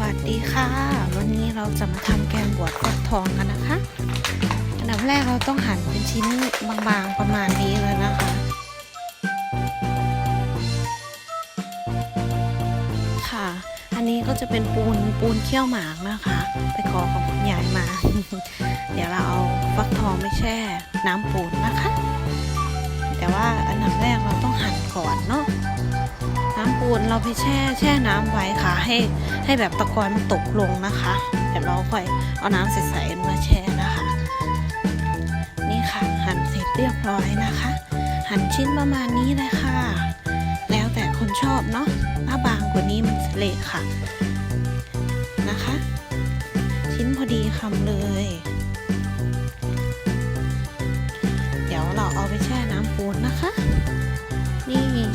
วัสดีค่ะ วันนี้เราจะมาทำแกงบวชฟักทองกันนะคะอันดับแรกเราต้องหั่นเป็นชิ้นบางๆประมาณนี้เลยนะคะ ค่ะ อันนี้ก็จะเป็นปูนปูนเคี่ยวหมากนะคะ ไปขอของคุณยายมา เดี๋ยวเราเอาฟักทองไปแช่น้ำปูนนะคะ แต่ว่าอันดับแรกเราต้องหั่นก่อนเนาะ ปูนเราไปแช่แช่น้ำไว้ค่ะ ให้ให้แบบตะกอนมันตกลงนะคะเดี๋ยวเราค่อยเอาน้ำใสๆมาแช่นะคะ นี่ค่ะ หั่นเสร็จเรียบร้อยนะคะ หั่นชิ้นประมาณนี้เลยค่ะ แล้วแต่คนชอบเนาะถ้าบางกว่านี้มันเละค่ะนะคะ ชิ้นพอดีคำเลยเดี๋ยวเราเอาไปแช่น้ำปูนนะคะ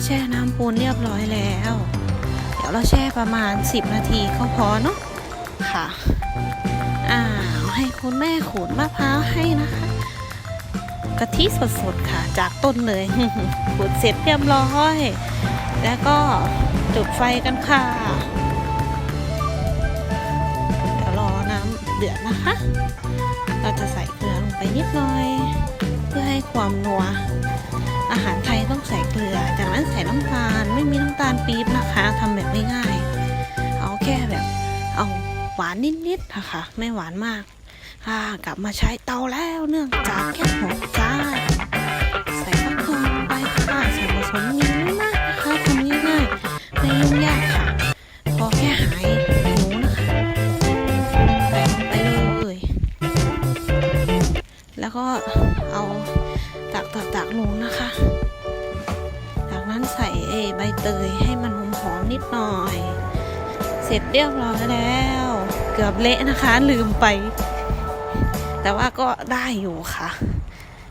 แช่น้ำปูนเรียบร้อยแล้ว เดี๋ยวเราแช่ประมาณ 10 นาทีก็พอเนาะค่ะอ้าวให้คุณแม่ขูดมะพร้าวให้นะคะกะทิสดๆค่ะ จากต้นเลยขูดเสร็จเรียบร้อย แล้วก็จุดไฟกันค่ะเดี๋ยวรอน้ำเดือดนะคะ เราจะใส่เกลือลงไปนิดหน่อย เพื่อให้ความนัวอาหารไทย น้ำตาลไม่มีน้ำตาลปี๊บนะคะทำแบบง่ายๆเอาแค่แบบเอาหวานนิดๆนะคะไม่หวานมากค่ะกลับมาใช้เตาแล้วเนื่องจากแค่หกจ้าใส่ฟักทองลงไปค่ะใส่ผสมมีไม่มากนะคะทำง่ายๆไม่ยุ่งยากค่ะ พอแค่หายหิวนะคะใส่ลงไปเลยแล้วก็เอาตักตักตักลงนะคะ เตยให้มันหอมๆนิดหน่อย เสร็จเรียบร้อยแล้ว เกือบเละนะคะ ลืมไป แต่ว่าก็ได้อยู่ค่ะ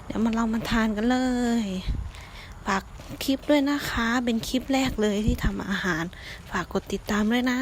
เดี๋ยวมาเรามาทานกันเลยฝากคลิปด้วยนะคะ เป็นคลิปแรกเลยที่ทำอาหาร ฝากกดติดตามด้วยนะ